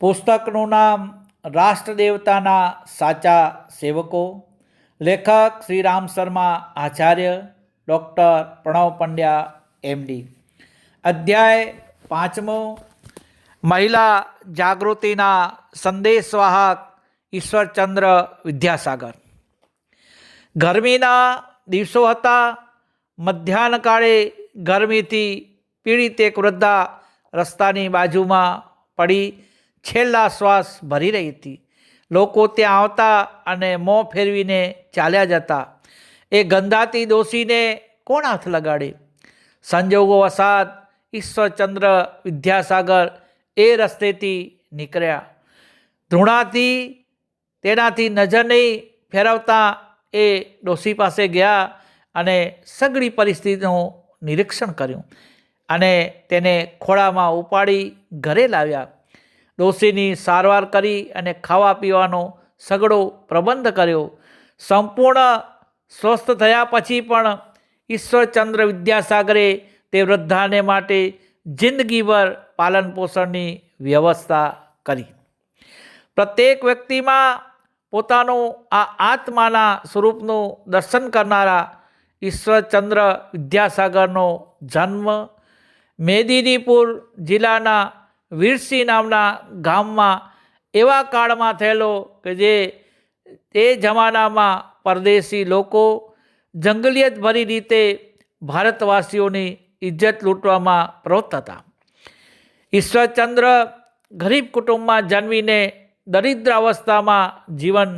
પુસ્તકનું નામ રાષ્ટ્રદેવતાના સાચા સેવકો, લેખક શ્રી રામ શર્મા આચાર્ય, ડૉક્ટર પ્રણવ પંડ્યા, એમડી. અધ્યાય પાંચમો, મહિલા જાગૃતિના સંદેશવાહક ઈશ્વરચંદ્ર વિદ્યાસાગર. ગરમીના દિવસો હતા મધ્યાહન કાળે ગરમીથી પીડિત એક વૃદ્ધા રસ્તાની બાજુમાં પડી છેલ્લા શ્વાસ ભરી રહી હતી. લોકો ત્યાં આવતા અને મોં ફેરવીને ચાલ્યા જતા. એ ગંધાતી દોષીને કોણ હાથ લગાડે? સંજોગો વસાદ ઈશ્વરચંદ્ર, વિદ્યાસાગર એ રસ્તેથી નીકળ્યા. ધૃણાથી તેનાથી નજર નહીં ફેરવતા એ દોષી પાસે ગયા અને સઘળી પરિસ્થિતિનું નિરીક્ષણ કર્યું અને તેને ખોળામાં ઉપાડી ઘરે લાવ્યા. ડોશીની સારવાર કરી અને ખાવા પીવાનો સગડો પ્રબંધ કર્યો. સંપૂર્ણ સ્વસ્થ થયા પછી પણ ઈશ્વરચંદ્ર વિદ્યાસાગરે તે વૃદ્ધાને માટે જિંદગીભર પાલન પોષણની વ્યવસ્થા કરી. પ્રત્યેક વ્યક્તિમાં પોતાનું આ આત્માના સ્વરૂપનું દર્શન કરનારા ઈશ્વરચંદ્ર વિદ્યાસાગરનો જન્મ મેદિનીપુર જિલ્લાના વીરસિંહ નામના ગામમાં એવા કાળમાં થયેલો કે જે તે જમાનામાં પરદેશી લોકો જંગલિયત ભરી રીતે ભારતવાસીઓની ઇજ્જત લૂંટવામાં પ્રવૃત્ત હતા. ઈશ્વરચંદ્ર ગરીબ કુટુંબમાં જન્મીને દરિદ્ર અવસ્થામાં જીવન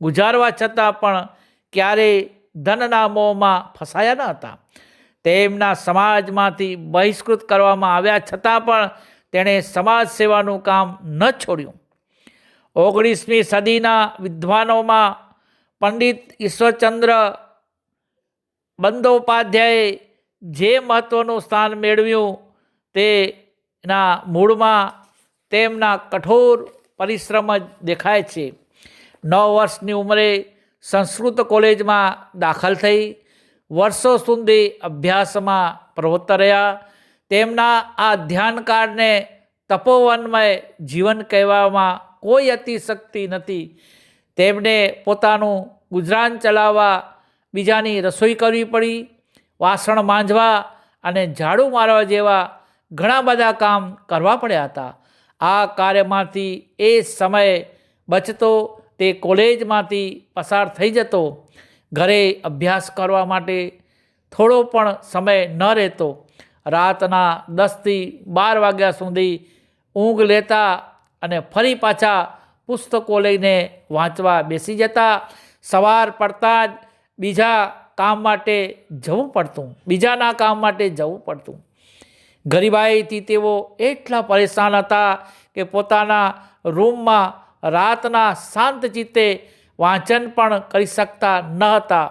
ગુજારવા છતાં પણ ક્યારેય ધનના મોહમાં ફસાયા ન હતા. તેમના સમાજમાંથી બહિષ્કૃત કરવામાં આવ્યા છતાં પણ તેણે સમાજ સેવાનું કામ ન છોડ્યું. ઓગણીસમી સદીના વિદ્વાનોમાં પંડિત ઈશ્વરચંદ્ર બંદોપાધ્યાયે જે મહત્ત્વનું સ્થાન મેળવ્યું તેના મૂળમાં તેમના કઠોર પરિશ્રમ જ દેખાય છે. નવ વર્ષની ઉંમરે સંસ્કૃત કોલેજમાં દાખલ થઈ. વર્ષો સુધી અભ્યાસમાં પ્રવૃત્ત રહ્યા. તેમના આ ધ્યાનકાળને તપોવનમય જીવન કહેવામાં કોઈ અતિશક્તિ નથી. તેમને પોતાનું ગુજરાન ચલાવવા બીજાની રસોઈ કરવી પડી, વાસણ માંજવા અને ઝાડુ મારવા જેવા ઘણા બધા કામ કરવા પડ્યા હતા. આ કાર્યમાંથી એ સમય બચતો તે કોલેજમાંથી પસાર થઈ જતો. ઘરે અભ્યાસ કરવા માટે થોડો પણ સમય ન રહેતો. રાતના દસથી બાર વાગ્યા સુધી ઊંઘ લેતા અને ફરી પાછા પુસ્તકો લઈને વાંચવા બેસી જતા. સવાર પડતા જ બીજા કામ માટે જવું પડતું. બીજાના કામ માટે જવું પડતું. ગરીબાઈથી તેઓ એટલા પરેશાન હતા કે પોતાના રૂમમાં રાતના શાંત ચિત્તે વાંચન પણ કરી શકતા ન હતા.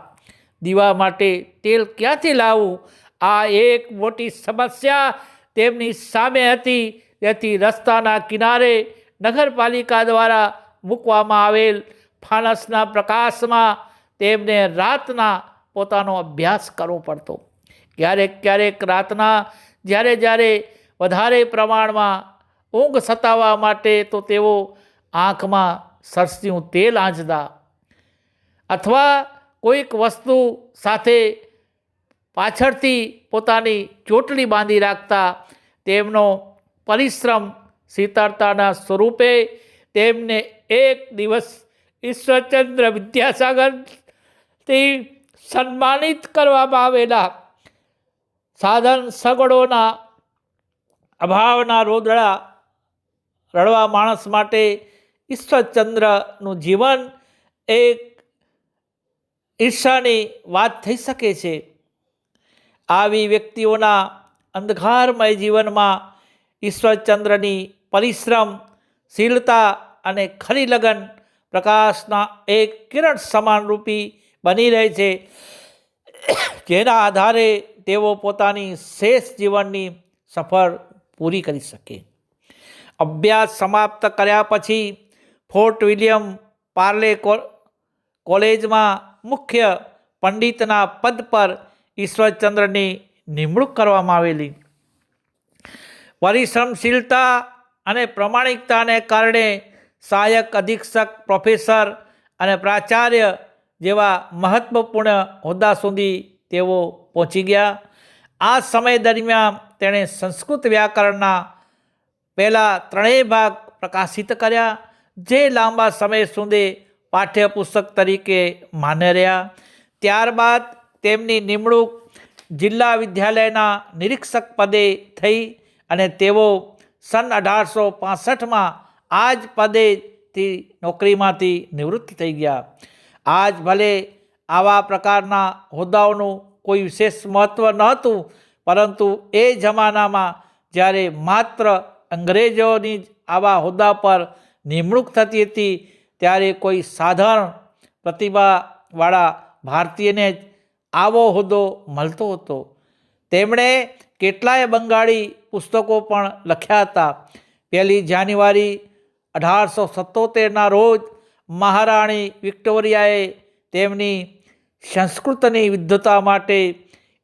દીવા માટે તેલ ક્યાંથી લાવવું આ એક મોટી સમસ્યા તેમની સામે હતી. તેથી રસ્તાના કિનારે નગરપાલિકા દ્વારા મૂકવામાં આવેલ ફાનસના પ્રકાશમાં તેમને રાતના પોતાનો અભ્યાસ કરવો પડતો. ક્યારેક ક્યારેક રાતના જ્યારે જ્યારે વધારે પ્રમાણમાં ઊંઘ સતાવવા માટે તો તેઓ આંખમાં સરસ્યું તેલ આંચતા. અથવા કોઈક વસ્તુ સાથે પાછળથી પોતાની ચોટલી બાંધી રાખતા તેમનો પરિશ્રમ શીતળતાના સ્વરૂપે તેમને એક દિવસ ઈશ્વરચંદ્ર વિદ્યાસાગરથી સન્માનિત કરવામાં આવેલા સાધન સગડોના અભાવના રોદડા રડવા માણસ માટે ઈશ્વરચંદ્રનું જીવન એક ઈર્ષાની વાત થઈ શકે છે. આવી વ્યક્તિઓના અંધકારમય જીવનમાં ઈશ્વરચંદ્રની પરિશ્રમ, શીલતા અને ખરી લગન પ્રકાશના એક કિરણ સમાનરૂપી બની રહે છે. જેના આધારે તેઓ પોતાની શેષ જીવનની સફર પૂરી કરી શકે. અભ્યાસ સમાપ્ત કર્યા પછી ફોર્ટ વિલિયમ પાર્લે કોલેજમાં મુખ્ય પંડિતના પદ પર ઈશ્વરચંદ્રની નિમણૂક કરવામાં આવેલી. પરિશ્રમશીલતા અને પ્રમાણિકતાને કારણે સહાયક, અધિક્ષક, પ્રોફેસર અને પ્રાચાર્ય જેવા મહત્ત્વપૂર્ણ હોદ્દા સુધી તેઓ પહોંચી ગયા. આ સમય દરમિયાન તેણે સંસ્કૃત વ્યાકરણના પહેલાં ત્રણેય ભાગ પ્રકાશિત કર્યા, જે લાંબા સમય સુધી પાઠ્યપુસ્તક તરીકે માન્ય રહ્યા. ત્યારબાદ તેમની નિમણૂક જિલ્લા વિદ્યાલયના નિરીક્ષક પદે થઈ અને તેઓ સન અઢારસો પાસઠમાં આ જ પદેથી નોકરીમાંથી નિવૃત્ત થઈ ગયા. આજ ભલે આવા પ્રકારના હોદ્દાઓનું કોઈ વિશેષ મહત્ત્વ નહોતું પરંતુ એ જમાનામાં જ્યારે માત્ર અંગ્રેજોની આવા હોદ્દા પર નિમણૂક થતી હતી, ત્યારે કોઈ સાધારણ પ્રતિભાવાળા ભારતીયને જ આવો હોદ્દો મળતો હતો. તેમણે કેટલાય બંગાળી પુસ્તકો પણ લખ્યા હતા. પહેલી જાન્યુઆરી અઢારસો સત્તોતેરના રોજ મહારાણી વિક્ટોરિયાએ તેમની સંસ્કૃતની વિદ્વતા માટે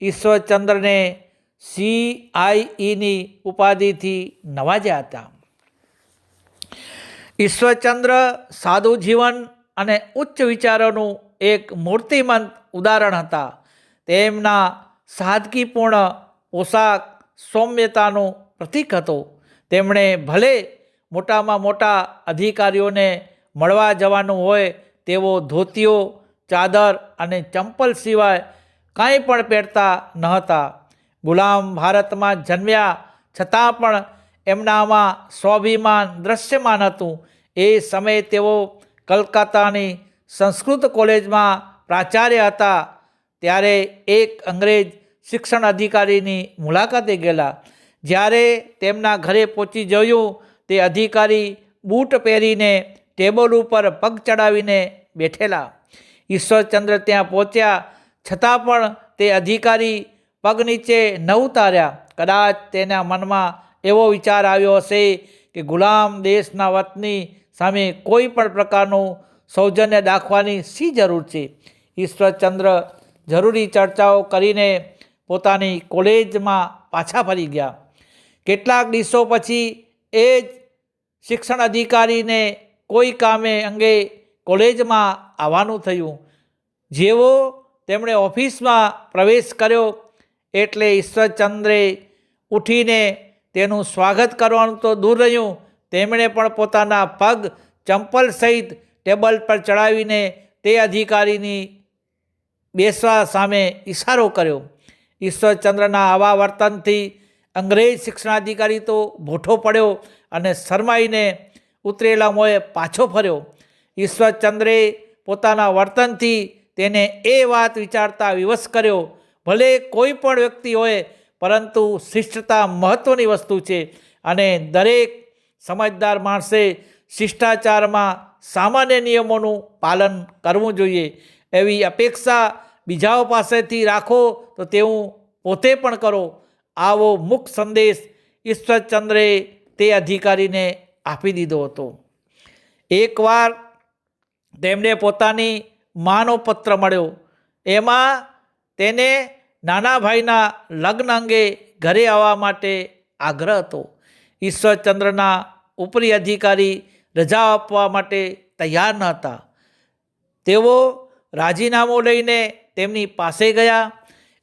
ઈશ્વરચંદ્રને સી આઈઈની ઉપાધિથી નવાજ્યા હતા. ઈશ્વરચંદ્ર સાદું જીવન અને ઉચ્ચ વિચારોનું એક મૂર્તિમંત ઉદાહરણ હતા. તેમના સાદગીપૂર્ણ પોશાક સૌમ્યતાનું પ્રતીક હતો. તેમણે ભલે મોટામાં મોટા અધિકારીઓને મળવા જવાનું હોય, તેઓ ધોતીઓ, ચાદર અને ચંપલ સિવાય કાંઈ પણ પહેરતા ન હતા. ગુલામ ભારતમાં જન્મ્યા છતાં પણ એમનામાં સ્વાભિમાન દ્રશ્યમાન હતું. એ સમયે તેઓ કલકત્તાની સંસ્કૃત કોલેજમાં પ્રાચાર્ય હતા. ત્યારે એક અંગ્રેજ શિક્ષણ અધિકારીની મુલાકાતે ગયેલા. જ્યારે તેમના ઘરે પહોંચી જોયું, તે અધિકારી બૂટ પહેરીને ટેબલ ઉપર પગ ચડાવીને બેઠેલા. ઈશ્વરચંદ્ર ત્યાં પહોંચ્યા, છતાં પણ તે અધિકારી પગ નીચે ન ઉતાર્યા. કદાચ તેના મનમાં એવો વિચાર આવ્યો હશે કે ગુલામ દેશના વતની સામે કોઈ પણ પ્રકારનું સૌજન્ય દાખવાની શી જરૂર છે? ઈશ્વરચંદ્ર જરૂરી ચર્ચાઓ કરીને પોતાની કોલેજમાં પાછા ફરી ગયા. કેટલાક દિવસો પછી એ જ શિક્ષણ અધિકારીને કોઈ કામે અંગે કોલેજમાં આવવાનું થયું. જેવો તેમણે ઓફિસમાં પ્રવેશ કર્યો એટલે ઈશ્વરચંદ્રે ઉઠીને તેનું સ્વાગત કરવાનું તો દૂર રહ્યું. તેમણે પણ પોતાના પગ ચંપલ સહિત ટેબલ પર ચડાવીને તે અધિકારીની બેસવા સામે ઇશારો કર્યો. ઈશ્વરચંદ્રના આવા વર્તનથી અંગ્રેજ શિક્ષણાધિકારી તો ભૂઠો પડ્યો અને શરમાઈને ઉતરેલા મોએ પાછો ફર્યો. ઈશ્વરચંદ્રે પોતાના વર્તનથી તેને એ વાત વિચારતા વિવશ કર્યો, ભલે કોઈ પણ વ્યક્તિ હોય, પરંતુ શિષ્ટતા મહત્ત્વની વસ્તુ છે અને દરેક સમજદાર માણસે શિષ્ટાચારમાં સામાન્ય નિયમોનું પાલન કરવું જોઈએ. એવી અપેક્ષા બીજાઓ પાસેથી રાખો તો તેવું પોતે પણ કરો. આવો મુખ સંદેશ ઈશ્વરચંદ્રે તે અધિકારીને આપી દીધો હતો. એકવાર તેમને પોતાની માનો પત્ર મળ્યો. એમાં તેને નાના ભાઈના લગ્ન અંગે ઘરે આવવા માટે આગ્રહ હતો. ઈશ્વરચંદ્રના ઉપરી અધિકારી રજા આપવા માટે તૈયાર ન હતા. તેઓ રાજીનામું લઈને તેમની પાસે ગયા.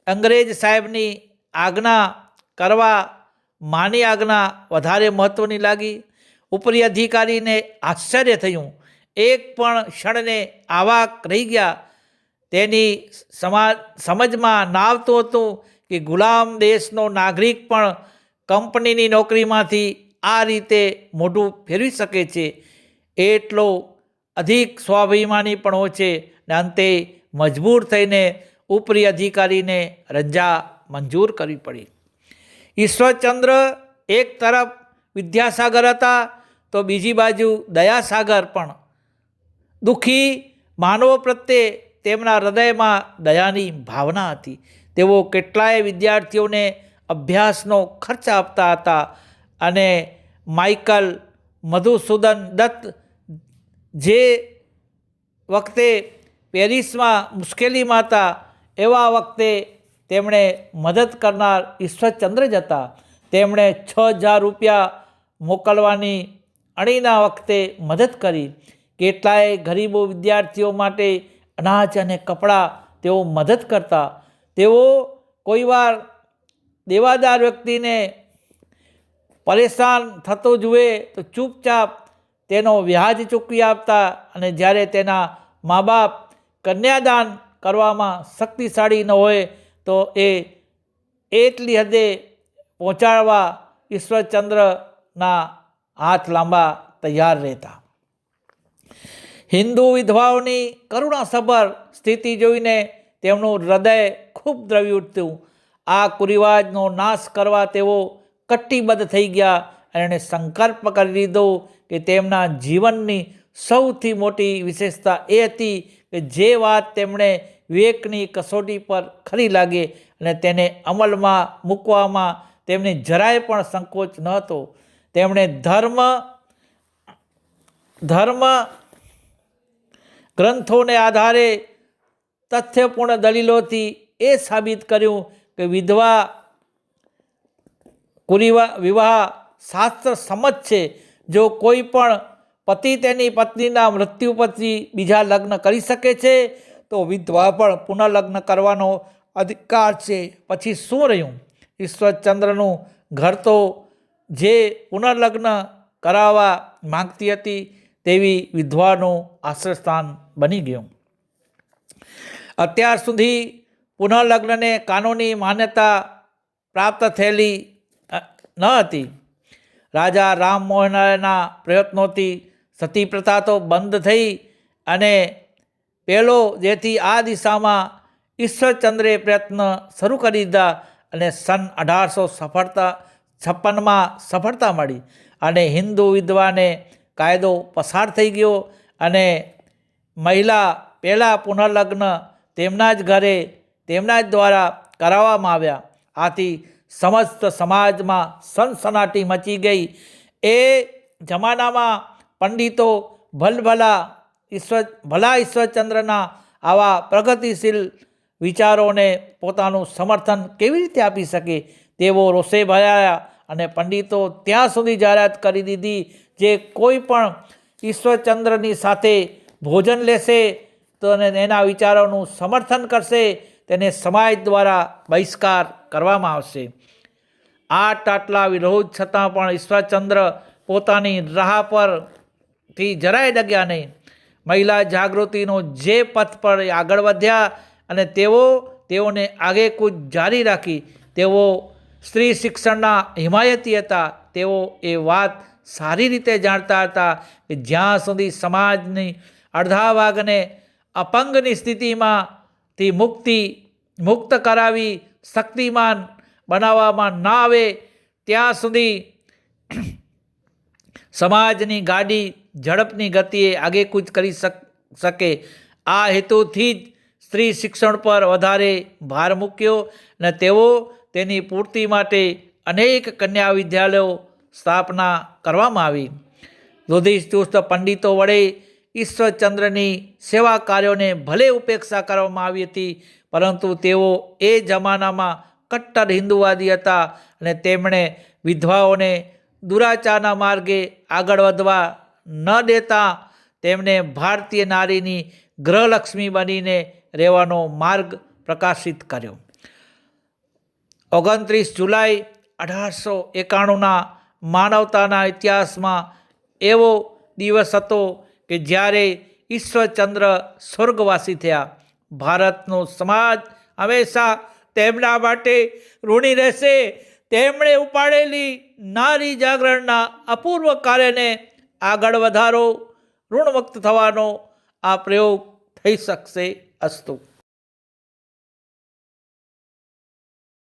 અંગ્રેજ સાહેબની આજ્ઞા કરવા, માની આજ્ઞા વધારે મહત્ત્વની લાગી. ઉપરી અધિકારીને આશ્ચર્ય થયું. એક પણ ક્ષણને આવાક રહી ગયા. તેની સમાજ સમજમાં ના આવતું હતું કે ગુલામ દેશનો નાગરિક પણ કંપનીની નોકરીમાંથી આ રીતે મોઢું ફેરવી શકે છે. એટલો અધિક સ્વાભિમાની પણ હોય છે. ને અંતે મજબૂર થઈને ઉપરી અધિકારીને રજા મંજૂર કરવી પડી. ઈશ્વરચંદ્ર એક તરફ વિદ્યાસાગર હતા, તો બીજી બાજુ દયાસાગર પણ. દુઃખી માનવો પ્રત્યે તેમના હૃદયમાં દયાની ભાવના હતી. તેઓ કેટલાય વિદ્યાર્થીઓને અભ્યાસનો ખર્ચ આપતા હતા અને માઇકલ મધુસૂદન દત્ત જે વખતે પેરિસમાં મુશ્કેલીમાં હતા એવા વખતે તેમણે મદદ કરનાર ઈશ્વરચંદ્ર જ હતા. તેમણે છ હજાર રૂપિયા મોકલવાની અણીના વખતે મદદ કરી. કેટલાય ગરીબો વિદ્યાર્થીઓ માટે અનાજ અને કપડાં તેઓ મદદ કરતા. તેઓ કોઈવાર દેવાદાર વ્યક્તિને પરેશાન થતો જુએ તો ચૂપચાપ તેનો વ્યાજ ચૂકવી આપતા અને જ્યારે તેના મા બાપ કન્યાદાન કરવામાં શક્તિશાળી ન હોય તો એ એટલી હદે પહોંચાડવા ઈશ્વરચંદ્રના હાથ લાંબા તૈયાર રહેતા. હિન્દુ વિધવાઓની કરુણાસભર સ્થિતિ જોઈને તેમનું હૃદય ખૂબ દ્રવી ઉઠતું. આ કુરિવાજનો નાશ કરવા તેઓ કટ્ટીબદ્ધ થઈ ગયા અને એણે સંકલ્પ કરી લીધો કે તેમના જીવનની સૌથી મોટી વિશેષતા એ હતી કે જે વાત તેમણે વિવેકની કસોટી પર ખરી લાગે અને તેને અમલમાં મૂકવામાં તેમને જરાય પણ સંકોચ ન હતો. તેમણે ધર્મ ધર્મ ગ્રંથોને આધારે તથ્યપૂર્ણ દલીલોથી એ સાબિત કર્યું કે વિધવા, કુરિવા, વિવાહ શાસ્ત્ર સમજ છે. જો કોઈ પણ પતિ તેની પત્નીના મૃત્યુ પછી બીજા લગ્ન કરી શકે છે, તો વિધવા પણ પુનઃલગ્ન કરવાનો અધિકાર છે. પછી શું રહ્યું? ઈશ્વરચંદ્રનું ઘર તો જે પુનઃલગ્ન કરાવવા માંગતી હતી તેવી વિધવાનું આશ્રયસ્થાન બની ગયું. અત્યાર સુધી પુનઃલગ્નને કાનૂની માન્યતા પ્રાપ્ત થયેલી ન હતી. રાજા રામ મોહનના પ્રયત્નોથી સતી પ્રથા તો બંધ થઈ અને પહેલો જેથી આ દિશામાં ઈશ્વરચંદ્રે પ્રયત્ન શરૂ કરી દીધા અને સન અઢારસો સફળતા, છપ્પનમાં સફળતા મળી અને હિન્દુ વિધવાને કાયદો પસાર થઈ ગયો અને મહિલા પહેલાં પુનઃલગ્ન તેમના જ ઘરે, તેમના જ દ્વારા કરાવવામાં આવ્યા. આથી સમસ્ત સમાજમાં સનસનાટી મચી ગઈ. એ જમાનામાં પંડિતો ભલભલા ઈશ્વર, ભલા ઈશ્વરચંદ્રના આવા પ્રગતિશીલ વિચારોને પોતાનું સમર્થન કેવી રીતે આપી શકે તેઓ રોષે ભરાયા અને પંડિતો ત્યાં સુધી જાહેરાત કરી દીધી જે કોઈ પણ ઈશ્વરચંદ્રની સાથે ભોજન લેશે તો એના વિચારોનું સમર્થન કરશે તેને સમાજ દ્વારા બહિષ્કાર કરવામાં આવશે. આ ટાટલા વિરોધ છતાં પણ ઈશ્વરચંદ્ર પોતાની રાહ પરથી જરાય ડગ્યા નહીં. મહિલા જાગૃતિનો જે પથ પર આગળ વધ્યા અને તેઓ તેઓને આગેકૂચ જારી રાખી, તેઓ સ્ત્રી શિક્ષણના હિમાયતી હતા, તેઓ એ વાત સારી રીતે જાણતા હતા કે જ્યાં સુધી સમાજની અડધા ભાગને અપંગની સ્થિતિમાંથી મુક્તિ, મુક્ત કરાવી શક્તિમાન બનાવવામાં ના આવે, ત્યાં સુધી સમાજની ગાડી ઝડપની ગતિએ આગેકૂચ કરી શક- આ હેતુથી જ સ્ત્રી શિક્ષણ પર વધારે ભાર મૂક્યો અને તેઓ તેની પૂર્તિ માટે અનેક કન્યા વિદ્યાલયો સ્થાપના કરવામાં આવી. યુધિષ્ઠુસ્ત પંડિતો વડે ઈશ્વરચંદ્રની સેવા કાર્યોને ભલે ઉપેક્ષા કરવામાં આવી હતી, પરંતુ તેઓ એ જમાનામાં કટ્ટર હિન્દુવાદી હતા અને તેમણે વિધવાઓને દુરાચારના માર્ગે આગળ વધવા ન દેતા, તેમને ભારતીય નારીની ગ્રહલક્ષ્મી બનીને રહેવાનો માર્ગ પ્રકાશિત કર્યો. ઓગણત્રીસ જુલાઈ અઢારસો એકાણુંના માનવતાના ઇતિહાસમાં એવો દિવસ હતો કે જ્યારે ઈશ્વરચંદ્ર સ્વર્ગવાસી થયા. ભારતનો સમાજ હંમેશા તેમના માટે ઋણી રહેશે તેમણે ઉપાડેલી નારી જાગરણના અપૂર્વ કાર્યને આગળ વધારો, ઋણમુક્ત થવાનો આ પ્રયોગ થઈ શકશે અસ્તુ.